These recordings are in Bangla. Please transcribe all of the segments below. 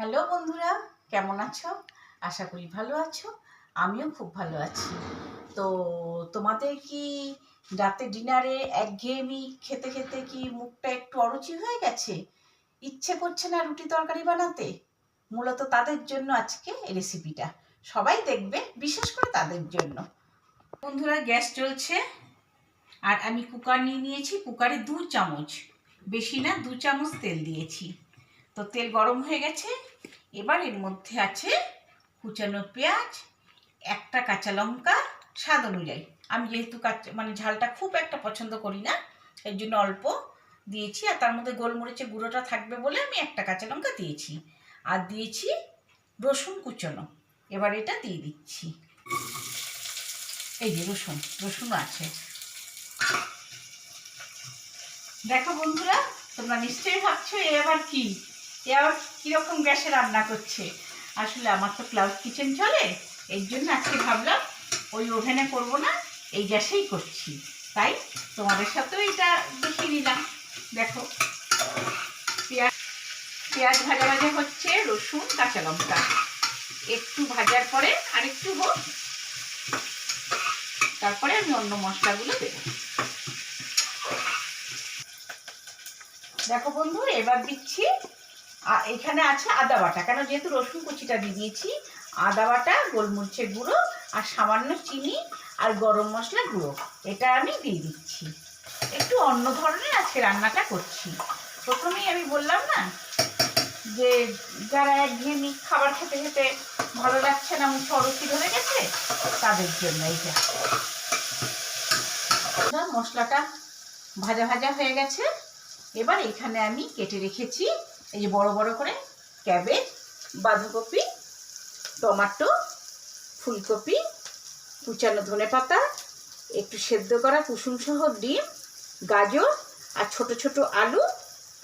হ্যালো বন্ধুরা, কেমন আছো? আশা করি ভালো আছো। আমিও খুব ভালো আছি। তো তোমাদের কি রাতে ডিনারে একঘেয়েমি খেতে খেতে কি মুখটা একটু অরুচি হয়ে গেছে? ইচ্ছে করছে না রুটি তরকারি বানাতে? মূলত তাদের জন্য আজকে রেসিপিটা সবাই দেখবে, বিশেষ করে তাদের জন্য। বন্ধুরা, গ্যাস চলছে আর আমি কুকার নিয়ে নিয়েছি। কুকারে দু চামচ। বেশি না, দু চামচ তেল দিয়েছি। তো তেল গরম হয়ে গেছে। এবার এর মধ্যে আছে কুচানো পেঁয়াজ, একটা কাঁচা লঙ্কা, স্বাদ অনুযায়ী। আমি যেহেতু কাঁচা মানে ঝালটা খুব একটা পছন্দ করি না, এর জন্য অল্প দিয়েছি। আর তার মধ্যে গোলমরিচের গুঁড়োটা থাকবে বলে আমি একটা কাঁচা লঙ্কা দিয়েছি। আর দিয়েছি রসুন কুচনো। এবার এটা দিয়ে দিচ্ছি। এই যে রসুন রসুন আছে। দেখো বন্ধুরা, তোমরা নিশ্চয়ই ভাবছ এ কি? আবার কীরকম গ্যাসে রান্না করছে? আসলে আমার তো ক্লাউড কিচেন চলে, এর জন্য আজকে ভাবলাম ওই ওভেনে করব না, এই গ্যাসেই করছি। তাই তোমাদের সাথেও এটা দেখিয়ে নিলাম। দেখো, পেঁয়াজ পেঁয়াজ ভাজা ভাজা হচ্ছে, রসুন, কাঁচা লঙ্কা। একটু ভাজার পরে আরেকটু হোক, তারপরে আমি অন্য মশলাগুলো দেবো। দেখো বন্ধু, এবার দিচ্ছি আ- এখানে আছে আদা বাটা। কেন? যেহেতু রসুন কুচিটা দিয়ে দিয়েছি, আদা বাটা, গোলমরিচের গুঁড়ো আর সামান্য চিনি আর গরম মশলা গুঁড়ো। এটা আমি দিয়ে দিচ্ছি। একটু অন্য ধরনের আজকে রান্নাটা করছি। প্রথমেই আমি বললাম না যে, যারা একঘেয়েমি খাবার খেতে খেতে ভালো লাগছে না অরুচি ধরে গেছে, তাদের জন্য এইটা মশলাটা ভাজা ভাজা হয়ে গেছে। এবার এখানে আমি কেটে রেখেছি এই যে বড় বড় করে ক্যাবেজ, বাঁধাকপি, টমাটো, ফুলকপি, কুচানো ধনে পাতা, একটু সেদ্ধ করা কুসুম সহ ডিম, গাজর আর ছোট ছোট আলু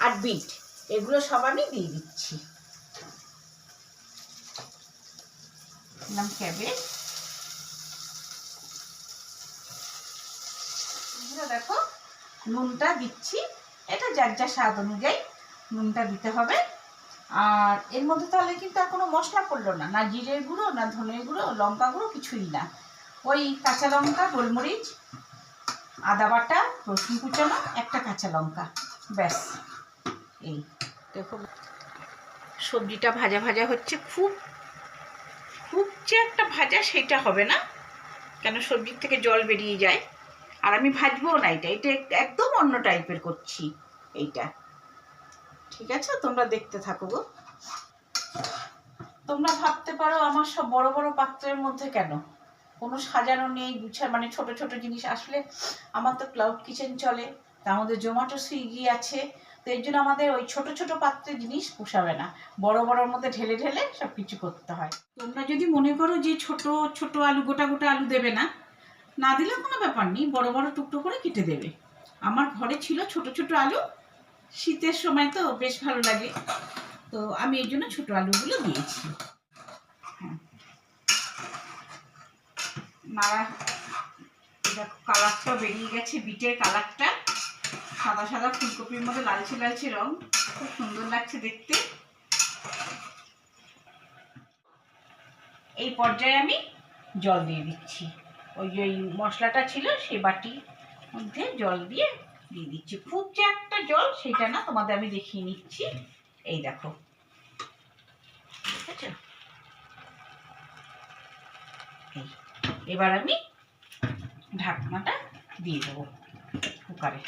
আর বিট। এগুলো সব আমি দিয়ে দিচ্ছি। ক্যাবেজ। দেখো, নুনটা দিচ্ছি। এটা যার যা স্বাদ অনুযায়ী নুনটা দিতে হবে। আর এর মধ্যে তাহলে কিন্তু আর কোনো মশলা পড়ল না। না জিরের গুঁড়ো, না ধনের গুঁড়ো, লঙ্কা গুঁড়ো, কিছুই না। ওই কাঁচা লঙ্কা, গোলমরিচ, আদা বাটা, রসুন কুচানো, একটা কাঁচা লঙ্কা। ব্যাস, এই। দেখো, সবজিটা ভাজা ভাজা হচ্ছে। খুব খুব যে একটা ভাজা সেটা হবে না। কেন সবজির থেকে জল বেরিয়ে যায়। আর আমি ভাজবো না এটা। এটা এক- একদম অন্য টাইপের করছি এইটা। ঠিক আছে? তোমরা দেখতে থাকো গো। তোমরা ভাবতে পারো আমার সব বড় বড় পাত্রের মধ্যে কেন? কোনো সাজানো নেই, গুছা মানে ছোট ছোট জিনিস আসলে আমার তো ক্লাউড কিচেন চলে তার মধ্যে জোম্যাটো সুইগি আছে, তো এর জন্য আমাদের ওই ছোট ছোট পাত্রে জিনিস পোষাবে না। বড় বড়র মধ্যে ঢেলে ঢেলে সব কিছু করতে হয়। তোমরা যদি মনে করো যে ছোট ছোট আলু, গোটা গোটা আলু দেবে না না দিলে কোনো ব্যাপার নেই, বড় বড় টুকরো করে কেটে দেবে। আমার ঘরে ছিল ছোট ছোট আলু শীতের সময় তো বেশ ভালো লাগে। তো আমি এই জন্য ছোট আলুগুলো দিয়েছি। হ্যাঁ। নাড়া দেখো কালারটা বেরিয়ে গেছে, বিটের কালারটা। সাদা সাদা ফুলকপির মধ্যে লালচে লালচে রং। খুব সুন্দর লাগছে দেখতে। এই পর্যায়ে আমি জল দিয়ে দিচ্ছি। ওই যে মশলাটা ছিল, সে বাটি মধ্যে জল দিয়ে দিয়ে দিচ্ছি। খুব যে একটা জল, সেটা না তোমাদের আমি দেখিয়ে নিচ্ছি। এই দেখো। এবার আমি ঢাকনাটা দিয়ে দেবো কুকারে।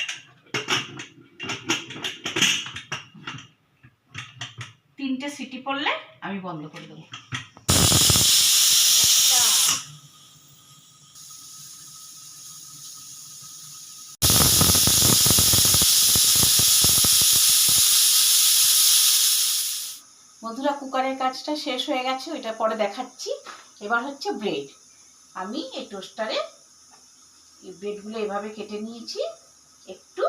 তিনটে সিটি পড়লে আমি বন্ধ করে দেবো বন্ধুরা কুকারের কাজটা শেষ হয়ে গেছে, ওইটা পরে দেখাচ্ছি। এবার হচ্ছে ব্রেড আমি এই টোস্টারে এই ব্রেডগুলো এভাবে কেটে নিয়েছি। একটু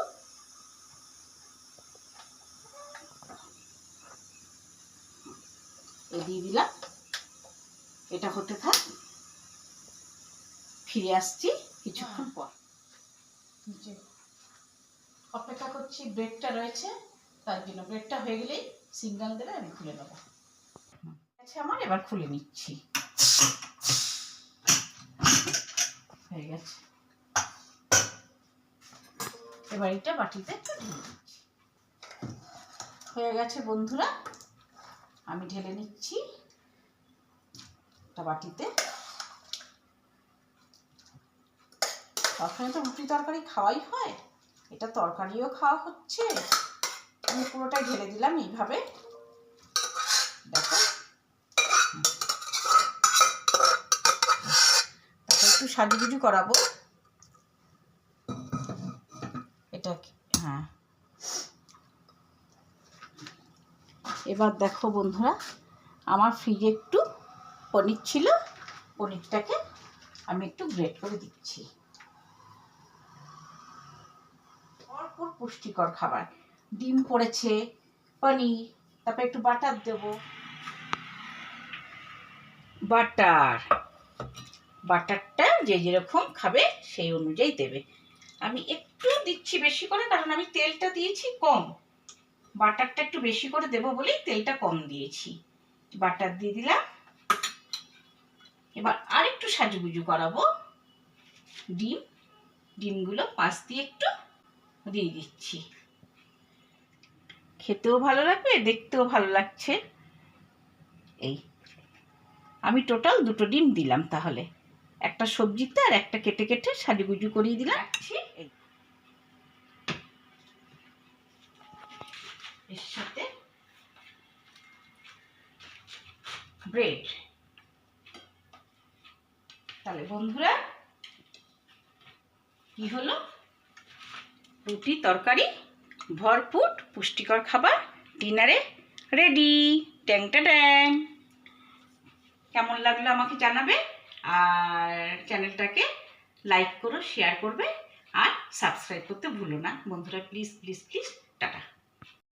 দিয়ে দিলাম। এটা হতে থাক। ফিরে আসছি কিছুক্ষণ পর। অপেক্ষা করছি ব্রেডটা রয়েছে, তার জন্য ব্রেডটা হয়ে গেলেই সিগন্যাল দেবে, আমি খুলে নেব। আচ্ছা আমার এবার খুলে নিচ্ছি। হয়ে গেছে। এবার এটা বাটিতে হয়ে গেছে বন্ধুরা, আমি ঢেলে নিচ্ছি একটা বাটিতে। সবসময় তো রুটি তরকারি খাওয়াই হয়, এটা তরকারিও খাওয়া হচ্ছে। আমি পুরোটাই ঢেলে দিলাম এইভাবে দেখো তারপর একটু সাজুগুজু করাবো। এটা হ্যাঁ। এবার দেখো বন্ধুরা, আমার ফ্রিজে একটু পনির ছিল, পনিরটাকে আমি একটু গ্রেট করে দিচ্ছি। ভরপুর পুষ্টিকর খাবার। ডিম পড়েছে, পনির, তারপর একটু বাটার দেব। বাটার, বাটারটা যে যেরকম খাবে সেই অনুযায়ী দেবে। আমি একটু দিচ্ছি বেশি করে, কারণ আমি তেলটা দিয়েছি কম। বাটারটা একটু বেশি করে দেবো বলেই তেলটা কম দিয়েছি। বাটার দিয়ে দিলাম। এবার আর আরেকটু সাজুগুজু করাবো। ডিম, ডিমগুলো পাঁচ দিয়ে একটু দিয়ে দিচ্ছি। খেতেও ভালো লাগবে, দেখতেও ভালো লাগছে। এই, আমি টোটাল দুটো ডিম দিলাম তাহলে। একটা সবজিতে আর একটা কেটে কেটে সাজুগুজু করিয়ে দিলাম। এই। এর সাথে ব্রেড তাহলে বন্ধুরা কি হলো? রুটি তরকারি ভরপুর পুষ্টিকর খাবার ডিনারে রেডি ট্যাংটা ট্যাং কেমন লাগল আমাকে জানাবে? আর চ্যানেলটাকে লাইক করো শেয়ার করবে আর সাবস্ক্রাইব করতে ভুলো না। বন্ধুরা প্লিজ প্লিজ প্লিজ টাটা।